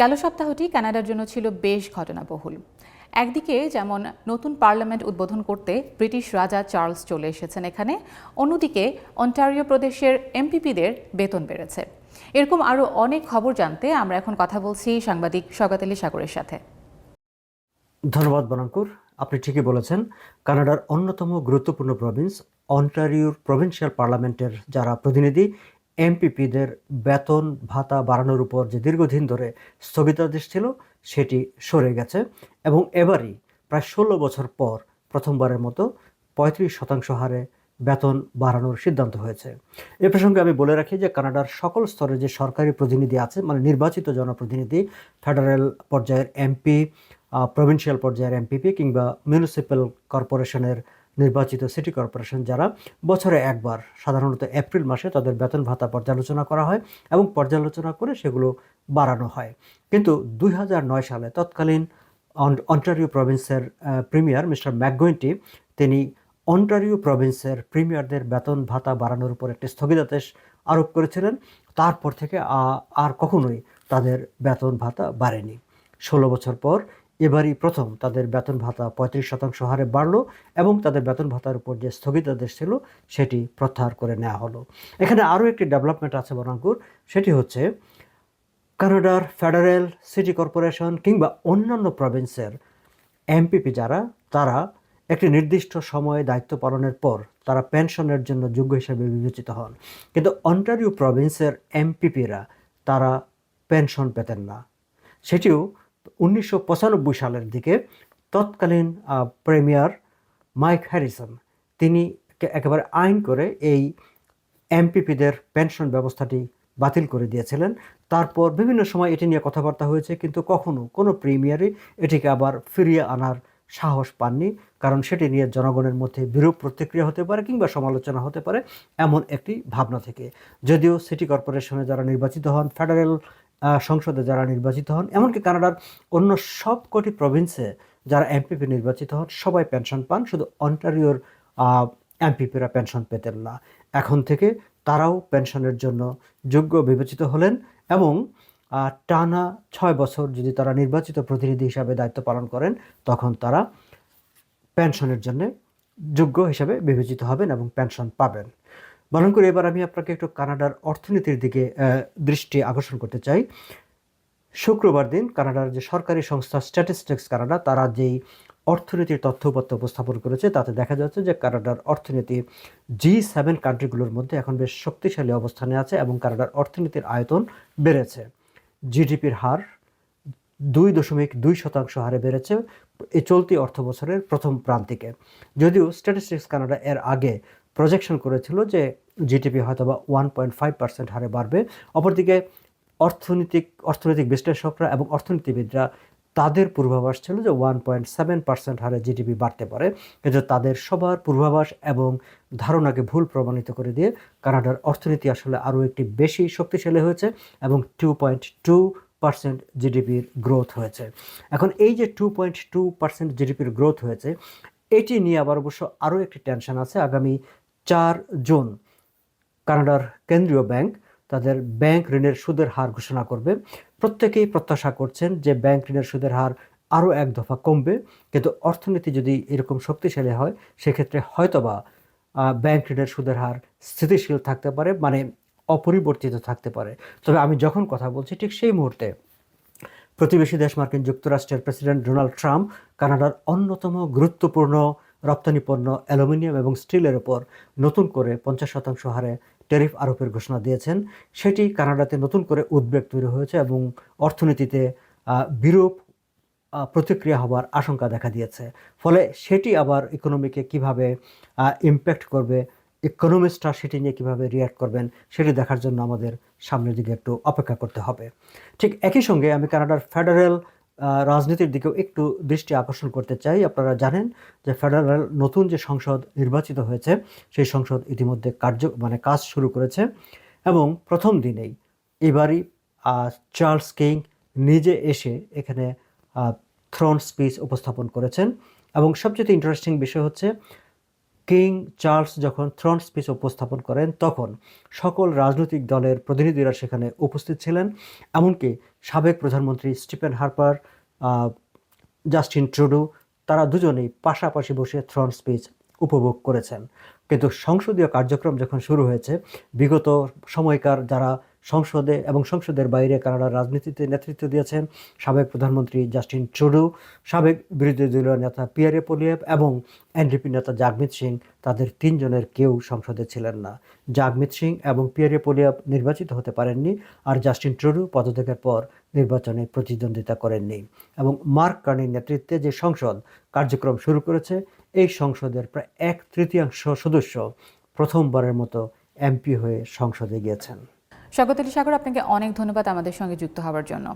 গেল সপ্তাহটি কানাডার জন্য ছিল বেশ ঘটনাবহুল। একদিকে যেমন নতুন পার্লামেন্ট উদ্বোধন করতে ব্রিটিশ রাজা চার্লস চলে এসেছেন এখানে, অন্যদিকে অন্টারিও প্রদেশের এমপিপিদের বেতন বেড়েছে। এরকম আরও অনেক খবর জানতে আমরা এখন কথা বলছি সাংবাদিক স্বগত আলী সাগরের সাথে। ধন্যবাদ বনাঙ্কুর। আপনি ঠিকই বলেছেন, কানাডার অন্যতম গুরুত্বপূর্ণ প্রভিন্স অন্টারিওর প্রভিন্সিয়াল পার্লামেন্টের যারা প্রতিনিধি এমপিপিদের বেতন ভাতা বাড়ানোর উপর যে দীর্ঘদিন ধরে স্থগিতাদেশ ছিল, সেটি সরে গেছে এবং এবারই প্রায় ষোলো বছর পর প্রথমবারের মতো পঁয়ত্রিশ শতাংশ হারে বেতন বাড়ানোর সিদ্ধান্ত হয়েছে। এ প্রসঙ্গে আমি বলে রাখি যে কানাডার সকল স্তরে যে সরকারি প্রতিনিধি আছে মানে নির্বাচিত জনপ্রতিনিধি, ফেডারেল পর্যায়ের এমপি প্রভিন্সিয়াল পর্যায়ের এমপিপি কিংবা মিউনিসিপ্যাল কর্পোরেশনের নির্বাচিত সিটি কর্পোরেশন যারা বছরে একবার, সাধারণত এপ্রিল মাসে তাদের বেতন ভাতা পর্যালোচনা করা হয় এবং পর্যালোচনা করে সেগুলো বাড়ানো হয়। কিন্তু দুই হাজার নয় সালে তৎকালীন অন- অন্টারিও প্রভিন্সের প্রিমিয়ার মিস্টার ম্যাকগোয়েন্টি তিনি অন্টারিও প্রভিন্সের প্রিমিয়ারদের বেতন ভাতা বাড়ানোর উপর একটি স্থগিতাদেশ আরোপ করেছিলেন। তারপর থেকে আর কখনোই তাদের বেতন ভাতা বাড়েনি। ষোলো বছর পর এবারই প্রথম তাদের বেতন ভাতা পঁয়ত্রিশ শতাংশ হারে বাড়লো এবং তাদের বেতন ভাতার উপর যে স্থগিতাদেশ ছিল, সেটি প্রত্যাহার করে নেওয়া হলো। এখানে আরও একটি ডেভেলপমেন্ট আছে বনাঙ্কুর, সেটি হচ্ছে কানাডার ফেডারেল, সিটি কর্পোরেশন কিংবা অন্যান্য প্রভিন্সের এমপিপি যারা, তারা একটি নির্দিষ্ট সময়ে দায়িত্ব পালনের পর তারা পেনশনের জন্য যোগ্য হিসেবে বিবেচিত হন। কিন্তু অন্টারিও প্রভিন্সের এমপিপিরা, তারা পেনশন পেতেন না। সেটিও উনিশশো পঁচানব্বই সালের দিকে তৎকালীন প্রেমিয়ার মাইক হ্যারিসন, তিনি একেবারে আইন করে এই এমপিপিদের পেনশন ব্যবস্থাটি বাতিল করে দিয়েছিলেন। তারপর বিভিন্ন সময় এটি নিয়ে কথাবার্তা হয়েছে, কিন্তু কখনো কোনো প্রিমিয়ারই এটিকে আবার ফিরিয়ে আনার সাহস পাননি, কারণ সেটি নিয়ে জনগণের মধ্যে বিরূপ প্রতিক্রিয়া হতে পারে কিংবা সমালোচনা হতে পারে এমন একটি ভাবনা থেকে। যদিও সিটি কর্পোরেশনে যারা নির্বাচিত হন, ফেডারেল সংসদে যারা নির্বাচিত হন, এমনকি কানাডার অন্য সবকটি প্রভিন্সে যারা এমপিপি নির্বাচিত হন, সবাই পেনশন পান, শুধু অন্টারিওর এমপিপিরা পেনশন পেতেন না। এখন থেকে তারাও পেনশনের জন্য যোগ্য বিবেচিত হলেন এবং টানা ছয় বছর যদি তারা নির্বাচিত প্রতিনিধি হিসাবে দায়িত্ব পালন করেন, তখন তারা পেনশনের জন্য যোগ্য হিসাবে বিবেচিত হবেন এবং পেনশন পাবেন। বরং করে এবার আমি আপনাকে একটু কানাডার অর্থনীতির দিকে দৃষ্টি আকর্ষণ করতে চাই। শুক্রবার দিন কানাডার যে সরকারি সংস্থা স্ট্যাটিস্টিক্স কানাডা তারা যেই অর্থনীতির তথ্যপত্র উপস্থাপন করেছে, তাতে দেখা যাচ্ছে যে কানাডার অর্থনীতি জি সেভেন কান্ট্রিগুলোর মধ্যে এখন বেশ শক্তিশালী অবস্থানে আছে এবং কানাডার অর্থনীতির আয়তন বেড়েছে। জিডিপির হার দুই দশমিক দুই শতাংশ হারে বেড়েছে এই চলতি অর্থ বছরের প্রথম প্রান্তিকে। যদিও স্ট্যাটিস্টিক্স কানাডা এর আগে প্রজেকশন করেছিল যে জিডিপি হয়তো বা ওয়ান পয়েন্ট ফাইভ পার্সেন্ট হারে বাড়বে। অপরদিকে অর্থনৈতিক অর্থনৈতিক বিশ্লেষকরা এবং অর্থনীতিবিদরা তাদের পূর্বাভাস ছিল যে ওয়ান পয়েন্ট সেভেন পার্সেন্ট হারে জিডিপি বাড়তে পারে। কিন্তু তাদের সবার পূর্বাভাস এবং ধারণাকে ভুল প্রমাণিত করে দিয়ে কানাডার অর্থনীতি আসলে আরও একটি বেশি শক্তিশালী হয়েছে এবং টু পয়েন্ট টু পার্সেন্ট জিডিপির গ্রোথ হয়েছে। এখন এই যে টু পয়েন্ট টু পার্সেন্ট জিডিপির গ্রোথ হয়েছে, এটি নিয়ে আবার অবশ্য আরও একটি টেনশন আছে। আগামী চার জুন কানাডার কেন্দ্রীয় ব্যাংক তাদের ব্যাংক ঋণের সুদের হার ঘোষণা করবে। প্রত্যেকেই প্রত্যাশা করছেন যে ব্যাংক ঋণের সুদের হার আরও এক দফা কমবে, কিন্তু অর্থনীতি যদি এরকম শক্তিশালী হয়, সেক্ষেত্রে হয়তোবা ব্যাংক ঋণের সুদের হার স্থিতিশীল থাকতে পারে মানে অপরিবর্তিত থাকতে পারে। তবে আমি যখন কথা বলছি ঠিক সেই মুহূর্তে প্রতিবেশী দেশ মার্কিন যুক্তরাষ্ট্রের প্রেসিডেন্ট ডোনাল্ড ট্রাম্প কানাডার অন্যতম গুরুত্বপূর্ণ রপ্তানি পণ্য অ্যালুমিনিয়াম এবং স্টিলের উপর নতুন করে পঞ্চাশ শতাংশ হারে ট্যারিফ আরোপের ঘোষণা দিয়েছেন। সেটি কানাডাতে নতুন করে উদ্বেগ তৈরি হয়েছে এবং অর্থনীতিতে বিরূপ প্রতিক্রিয়া হবার আশঙ্কা দেখা দিয়েছে। ফলে সেটি আবার ইকোনমিকে কীভাবে ইম্প্যাক্ট করবে ইকোনমিস্টরা সেটি নিয়ে কীভাবে রিয়াক্ট করবেন, সেটি দেখার জন্য আমাদের সামনের দিকে একটু অপেক্ষা করতে হবে। ঠিক একই সঙ্গে আমি কানাডার ফেডারেল রাজনীতির দিকেও একটু দৃষ্টি আকর্ষণ করতে চাই। আপনারা জানেন যে ফেডারেল নতুন যে সংসদ নির্বাচিত হয়েছে, সেই সংসদ ইতিমধ্যে কার্য মানে কাজ শুরু করেছে এবং প্রথম দিনেই এবারই চার্লস কিং নিজে এসে এখানে থ্রন স্পিচ উপস্থাপন করেছেন। এবং সবচেয়ে ইন্টারেস্টিং বিষয় হচ্ছে কিং চার্লস যখন থ্রন স্পিচ উপস্থাপন করেন, তখন সকল রাজনৈতিক দলের প্রতিনিধিরা সেখানে উপস্থিত ছিলেন। এমনকি সাবেক প্রধানমন্ত্রী স্টিফেন হার্পার জাস্টিন ট্রুডো, তারা দুজনেই পাশাপাশি বসে থ্রন স্পিচ উপভোগ করেছেন। কিন্তু সংসদীয় কার্যক্রম যখন শুরু হয়েছে, বিগত সময়কার যারা সংসদে এবং সংসদের বাইরে কানাডার রাজনীতিতে নেতৃত্ব দিয়েছেন সাবেক প্রধানমন্ত্রী জাস্টিন ট্রুডো, সাবেক বিরোধী দলীয় নেতা পিয়ারে পোলিয়েভ এবং এনডিপি নেতা জাগমিত সিং। তাদের তিনজনের কেউ সংসদে ছিলেন না। জাগমিত সিং এবং পিয়ারে পোলিয়েভ নির্বাচিত হতে পারেননি আর জাস্টিন ট্রুডো পদত্যাগের পর নির্বাচনে প্রতিদ্বন্দ্বিতা করেননি। এবং মার্ক কার্নির নেতৃত্বে যে সংসদ কার্যক্রম শুরু করেছে, এই সংসদের প্রায় এক তৃতীয়াংশ সদস্য প্রথমবারের মতো এমপি হয়ে সংসদে গিয়েছেন। স্বাগত সাগর আপনাকে অনেক ধন্যবাদ আমাদের সঙ্গে যুক্ত হওয়ার জন্য।